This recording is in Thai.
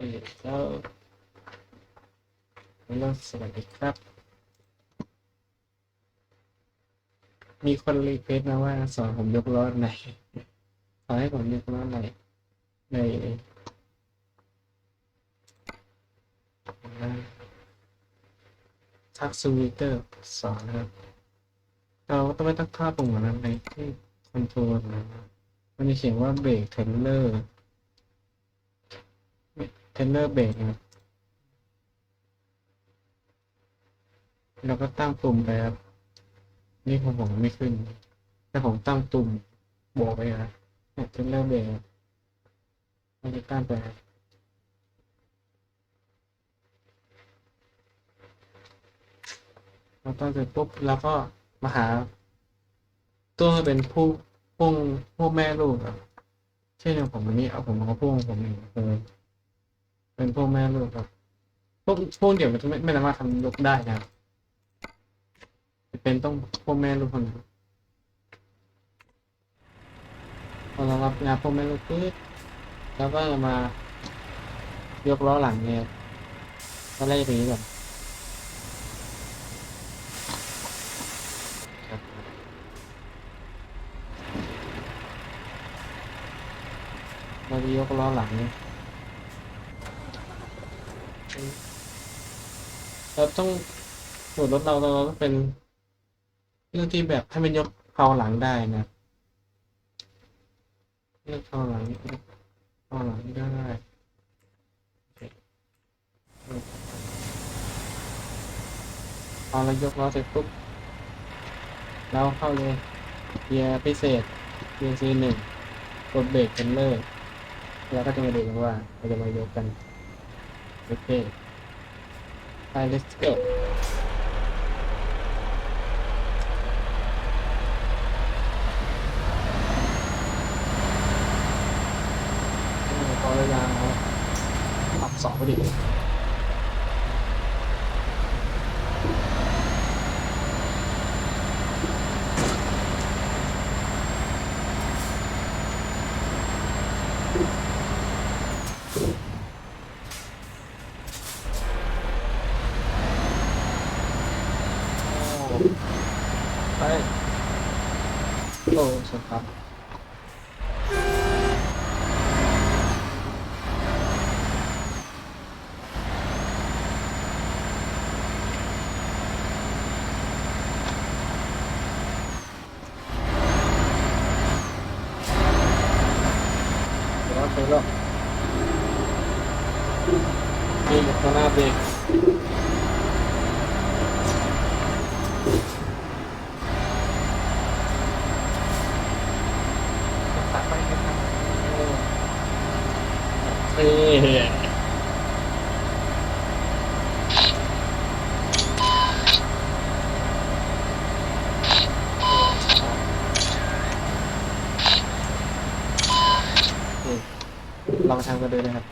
เออแล้วแล้วสวัสดีครับ มีคนรีเควสต์มาว่าสอนผมยกล้อไหนขอให้ผมยกล้อไหนในทักซูวิเตอร์สอนนะครับเราต้องไม่ตั้งค่าปุ่มนั้นในที่คอนโทรลนะมันจะเขียนว่าเบรกเทนเลอร์ ทนเลอร์เบรกครับเราก็ตั้งปุ่มไปครับ นี่ของผมไม่ขึ้น แต่ผมตั้งตุ่มบวกไปนะเนี่ยเทนเลอร์เบรกเราจะตั้งไปครับเราตั้งเสร็จปุ๊บแล้วก็มาหา ตัวเป็นผู้พวงพวกแม่ลูกครับเช่นอย่างผมอันนี้เอาผมเอาพวกผมเองคือ เป็นพวกแม่ลูกครับ พวกพวกเดี่ยวมันจะไม่ไม่สามารถทำยกได้นะจะเป็นต้องพวกแม่ลูกคนนั้นพอเรารับงานพวกแม่ลูกปุ๊บแล้วก็มายกล้อหลังเนี่ยก็ไล่ตรงนี้ก่อนครับเราจะยกล้อหลังเนี่ย เราต้องส่วนรถเราเราต้องเป็นเรื่องที่แบบให้มันยกเผาหลังได้นะเลือกเผาหลังเผาหลังได้พอเรายกล้อเสร็จปุ๊บเราเข้าเลยเกียร์พิเศษเกียร์ซีหนึ่งกดเบรกเป็นเลิกแล้วก็จะมาดูกันว่าเราจะมายกกัน โอเคไป let's go พอเวลาปรับสองพอดี ไปโอ้สวัสดีครับเดี๋ยวเราไปรอบนี่ข้างหน้าเบรกตัดไปนะครับ ลองทำกันดูนะครับ